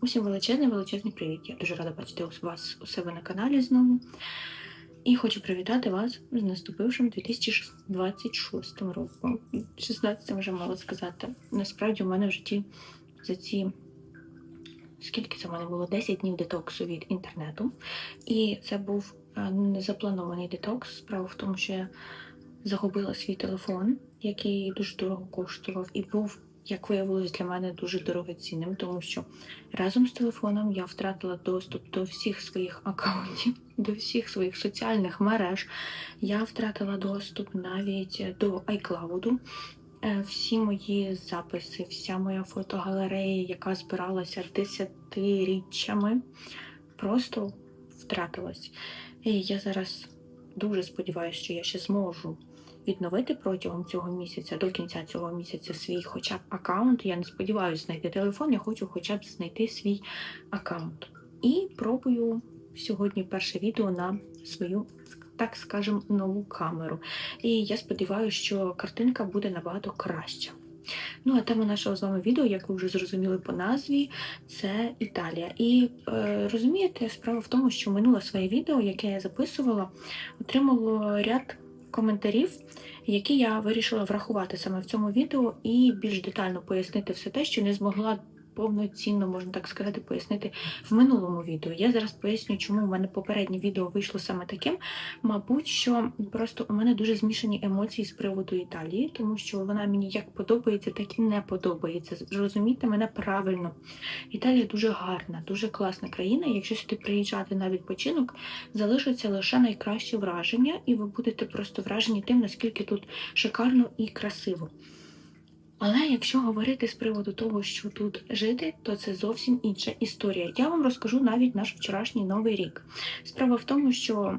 Усім величезний, величезний привіт. Я дуже рада бачити вас у себе на каналі знову. І хочу привітати вас з наступившим 2026 роком. 16 вже мала сказати. Насправді, у мене в житті за ці скільки це в мене було 10 днів детоксу від інтернету. І це був е, незапланований детокс. Справа в тому, що я загубила свій телефон, який дуже дорого коштував, і був, як виявилось, для мене дуже дорогоцінним, тому що разом з телефоном я втратила доступ до всіх своїх аккаунтів, до всіх своїх соціальних мереж. Я втратила доступ навіть до iCloud. Е, Всі мої записи, вся моя фотогалерея, яка збиралася десятиріччями, просто втратилась. І я зараз дуже сподіваюся, що я ще зможу відновити протягом цього місяця, до кінця цього місяця свій хоча б аккаунт. Я не сподіваюся знайти телефон, я хочу хоча б знайти свій аккаунт. І пробую сьогодні перше відео на свою, так скажем, нову камеру. І я сподіваюся, що картинка буде набагато краща. Ну, а тема нашого з вами відео, як ви вже зрозуміли по назві, це Італія. І е, розумієте, справа в тому, що минуле своє відео, яке я записувала, отримало ряд коментарів, які я вирішила врахувати саме в цьому відео і більш детально пояснити все те, що не змогла повноцінно, можна так сказати, пояснити в минулому відео. Я зараз поясню, чому в мене попереднє відео вийшло саме таким. Мабуть, що просто у мене дуже змішані емоції з приводу Італії, тому що вона мені як подобається, так і не подобається. Зрозумійте мене правильно. Італія дуже гарна, дуже класна країна. Якщо сюди приїжджати на відпочинок, залишаться лише найкращі враження, і ви будете просто вражені тим, наскільки тут шикарно і красиво. Але якщо говорити з приводу того, що тут жити, то це зовсім інша історія. Я вам розкажу навіть наш вчорашній новий рік. Справа в тому, що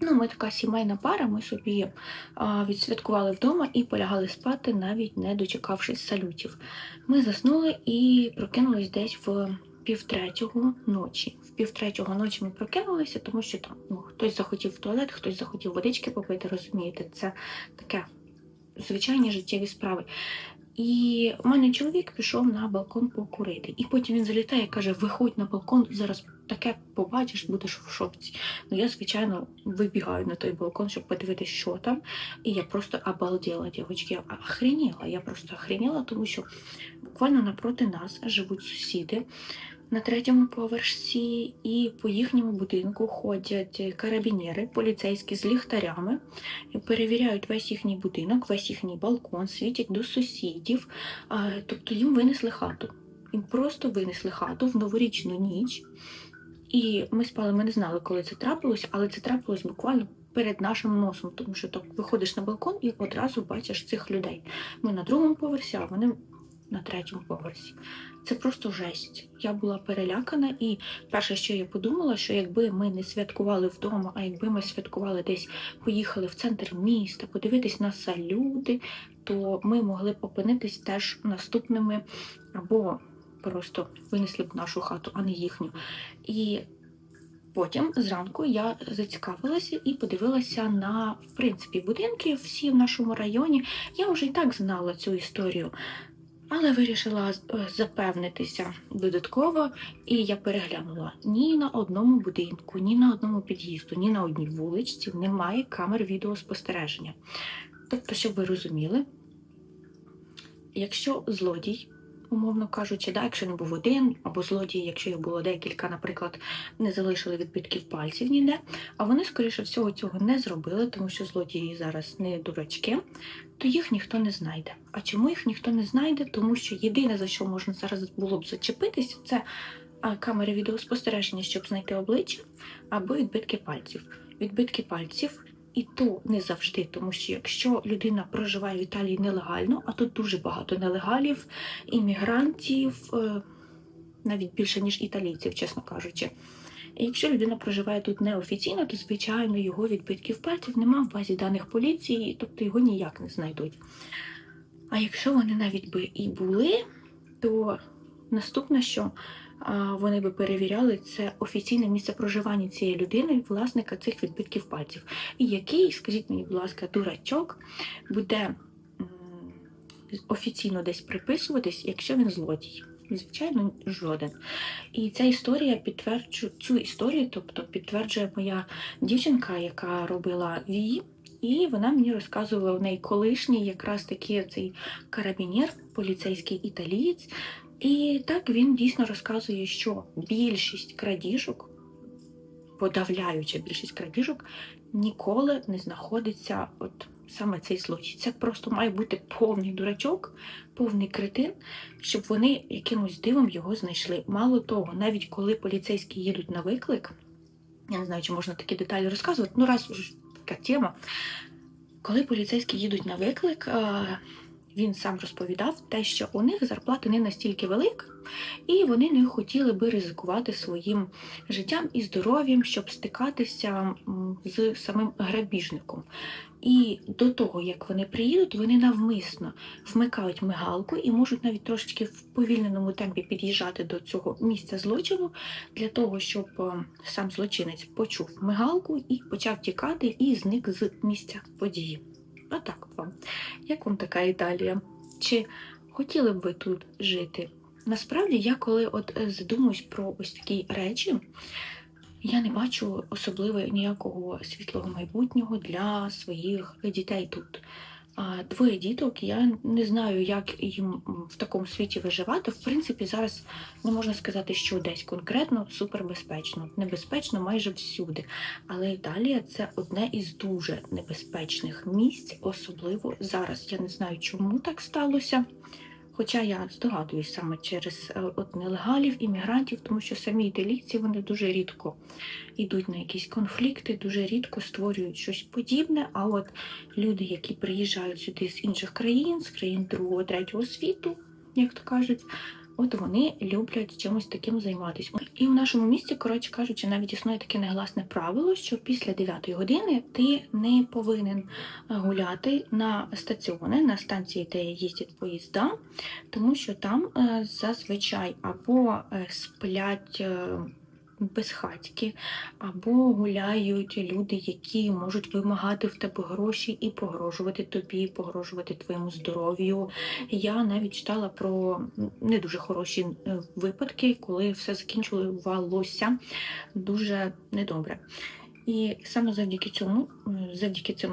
ну, ми така сімейна пара, ми собі а, відсвяткували вдома і полягали спати, навіть не дочекавшись салютів. Ми заснули і прокинулись десь в півтретього ночі. В півтретього ночі ми прокинулися, тому що там ну, хтось захотів в туалет, хтось захотів водички попити, розумієте, це таке звичайні життєві справи. І у мене чоловік пішов на балкон покурити. І потім він залітає і каже: Виходь на балкон, зараз таке побачиш, будеш в шоці. Ну я, звичайно, вибігаю на той балкон, щоб подивитися, що там. І я просто обалділа, дівчатки. Я охреніла. Я просто охреніла, тому що буквально напроти нас живуть сусіди. На третьому поверсі і по їхньому будинку ходять карабінери, поліцейські з ліхтарями, перевіряють весь їхній будинок, весь їхній балкон, світять до сусідів. Тобто їм винесли хату. Їм просто винесли хату в новорічну ніч. І ми спали, ми не знали, коли це трапилось, але це трапилось буквально перед нашим носом, тому що так виходиш на балкон і одразу бачиш цих людей. Ми на другому поверсі, а вони на третьому поверсі. Це просто жесть. Я була перелякана, і перше, що я подумала, що якби ми не святкували вдома, а якби ми святкували десь, поїхали в центр міста, подивитись на салюти, то ми могли б опинитись теж наступними або просто винесли б нашу хату, а не їхню. І потім зранку я зацікавилася і подивилася на в принципі будинки всі в нашому районі. Я вже і так знала цю історію. Але вирішила е, запевнитися додатково, і я переглянула ні на одному будинку, ні на одному під'їзду, ні на одній вуличці немає камер відеоспостереження. Тобто, щоб ви розуміли, якщо злодій, умовно кажучи, да, якщо не був один, або злодій, якщо їх було декілька, наприклад, не залишили відбитків пальців ніде, а вони, скоріше всього, цього не зробили, тому що злодії зараз не дурачки, то їх ніхто не знайде. А чому їх ніхто не знайде? Тому що єдине, за що можна зараз було б зачепитись, це камери відеоспостереження, щоб знайти обличчя, або відбитки пальців. Відбитки пальців. І то не завжди, тому що якщо людина проживає в Італії нелегально, а тут дуже багато нелегалів, іммігрантів, е, навіть більше ніж італійців, чесно кажучи. Якщо людина проживає тут неофіційно, то звичайно його відбитків пальців нема в базі даних поліції, тобто його ніяк не знайдуть. А якщо вони навіть би і були, то наступне, що вони би перевіряли, це офіційне місце проживання цієї людини, власника цих відбитків пальців. І який, скажіть мені, будь ласка, дурачок буде офіційно десь приписуватись, якщо він злодій. Звичайно, жоден. І ця історія підтверджує цю історію, тобто підтверджує моя дівчинка, яка робила вії, і вона мені розказувала в неї колишній, якраз таки цей карабінер, поліцейський італієць. І так він дійсно розказує, що більшість крадіжок, подавляюча більшість крадіжок, ніколи не знаходиться от саме цей злочин. Це просто має бути повний дурачок, повний кретин, щоб вони якимось дивом його знайшли. Мало того, навіть коли поліцейські їдуть на виклик, я не знаю, чи можна такі деталі розказувати, ну раз вже така тема. Коли поліцейські їдуть на виклик, е, він сам розповідав те, що у них зарплата не настільки велика, і вони не хотіли би ризикувати своїм життям і здоров'ям, щоб стикатися з самим грабіжником. І до того, як вони приїдуть, вони навмисно вмикають мигалку і можуть навіть трошечки в повільненому темпі під'їжджати до цього місця злочину для того, щоб е, сам злочинець почув мигалку і почав тікати і зник з місця події. Отак так вам. Як вам така Італія? Чи хотіли б ви тут жити? Насправді, я коли от е, задумуюсь про ось такі речі, я не бачу особливо ніякого світлого майбутнього для своїх дітей тут. Двоє діток, я не знаю, як їм в такому світі виживати. В принципі, зараз не можна сказати, що десь конкретно супербезпечно. Небезпечно майже всюди. Але Італія це одне із дуже небезпечних місць, особливо зараз. Я не знаю, чому так сталося. Хоча я здогадуюсь саме через е, от нелегалів, іммігрантів, тому що самі італійці вони дуже рідко йдуть на якісь конфлікти, дуже рідко створюють щось подібне. А от люди, які приїжджають сюди з інших країн, з країн другого, третього світу, як то кажуть, от вони люблять чимось таким займатися. І в нашому місті, коротше кажучи, навіть існує таке негласне правило, що після 9 години ти не повинен е, гуляти на стаціони, на станції, де їздять поїзда, тому що там е, зазвичай або е, сплять. Безхатьки, або гуляють люди, які можуть вимагати в тебе гроші і погрожувати тобі, погрожувати твоєму здоров'ю. Я навіть читала про не дуже хороші е, випадки, коли все закінчувалося дуже недобре. І саме завдяки цьому, завдяки цим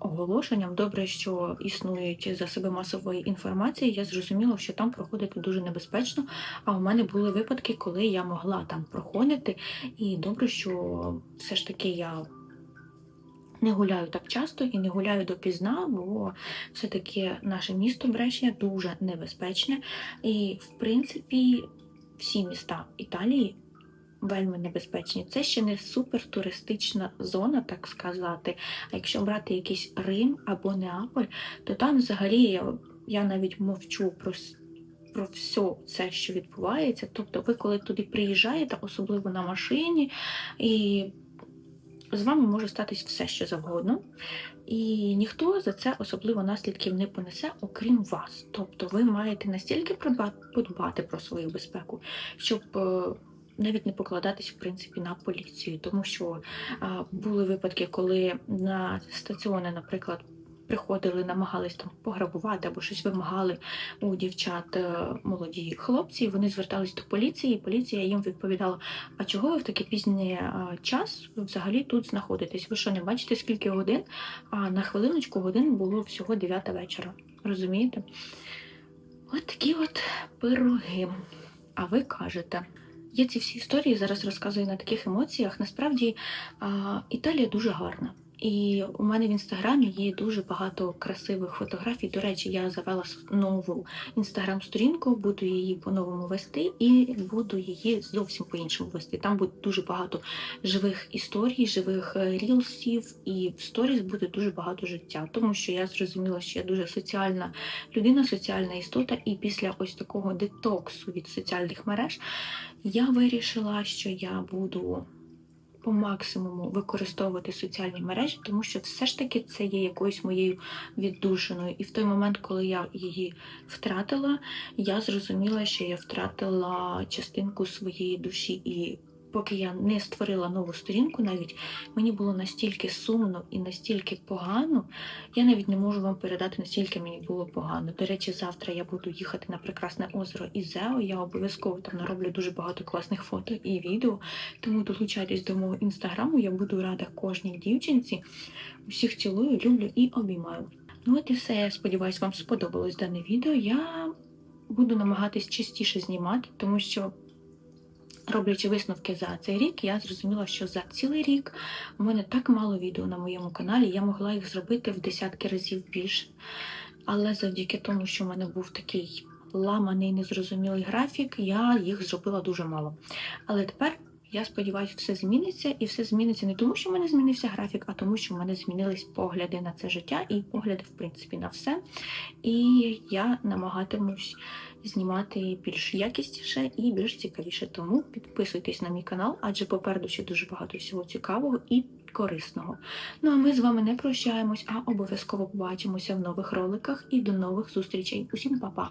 оголошенням, добре, що існують засоби масової інформації, я зрозуміла, що там проходити дуже небезпечно. А у мене були випадки, коли я могла там проходити, і добре, що все ж таки я не гуляю так часто і не гуляю допізна, бо все-таки наше місто Брешія дуже небезпечне. І, в принципі, всі міста Італії вельми небезпечні. Це ще не супертуристична зона, так сказати. А якщо брати якийсь Рим або Неаполь, то там взагалі я, я навіть мовчу про. Про все це, що відбувається. Тобто, ви коли туди приїжджаєте, особливо на машині, і з вами може статись все, що завгодно. І ніхто за це особливо наслідків не понесе, окрім вас. Тобто ви маєте настільки подбати про свою безпеку, щоб е, навіть не покладатись в принципі на поліцію, тому що були випадки, коли на стаціони, наприклад, приходили, намагались там пограбувати або щось вимагали у дівчат е, молоді хлопці. Вони звертались до поліції, і поліція їм відповідала: А чого ви в такий пізній е, час взагалі тут знаходитесь? Ви що не бачите скільки годин? А на хвилиночку годин було всього 9 вечора. Розумієте? От такі от пироги. А ви кажете. Я ці всі історії зараз розказую на таких емоціях. Насправді Італія дуже гарна. І у мене в інстаграмі є дуже багато красивих фотографій. До речі, я завела нову інстаграм-сторінку, буду її по-новому вести і буду її зовсім по-іншому вести. Там буде дуже багато живих історій, живих е, рілсів, і в сторіс буде дуже багато життя. Тому що я зрозуміла, що я дуже соціальна людина, соціальна істота, і після ось такого детоксу від соціальних мереж я вирішила, що я буду по максимуму використовувати соціальні мережі, тому що все ж таки це є якоюсь моєю віддушиною. І в той момент, коли я її втратила, я зрозуміла, що я втратила частинку своєї душі і поки я не створила нову сторінку, навіть мені було настільки сумно і настільки погано, я навіть не можу вам передати, настільки мені було погано. До речі, завтра я буду їхати на прекрасне озеро Ізео. Я обов'язково там нароблю дуже багато класних фото і відео. Тому долучайтесь до мого інстаграму. Я буду рада кожній дівчинці. Усіх цілую, люблю і обіймаю. Ну от і все. Я сподіваюся, вам сподобалось дане відео. Я буду намагатись частіше знімати, тому що. Роблячи висновки за цей рік, я зрозуміла, що за цілий рік у мене так мало відео на моєму каналі, я могла їх зробити в десятки разів більше. Але завдяки тому, що в мене був такий ламаний, незрозумілий графік, я їх зробила дуже мало. Але тепер я сподіваюся, все зміниться, і все зміниться не тому, що в мене змінився графік, а тому, що в мене змінились погляди на це життя і погляди, в принципі, на все. І я намагатимусь знімати більш якісніше і більш цікавіше. Тому підписуйтесь на мій канал, адже попереду ще дуже багато всього цікавого і корисного. Ну а ми з вами не прощаємось, а обов'язково побачимося в нових роликах і до нових зустрічей. Усім па-па!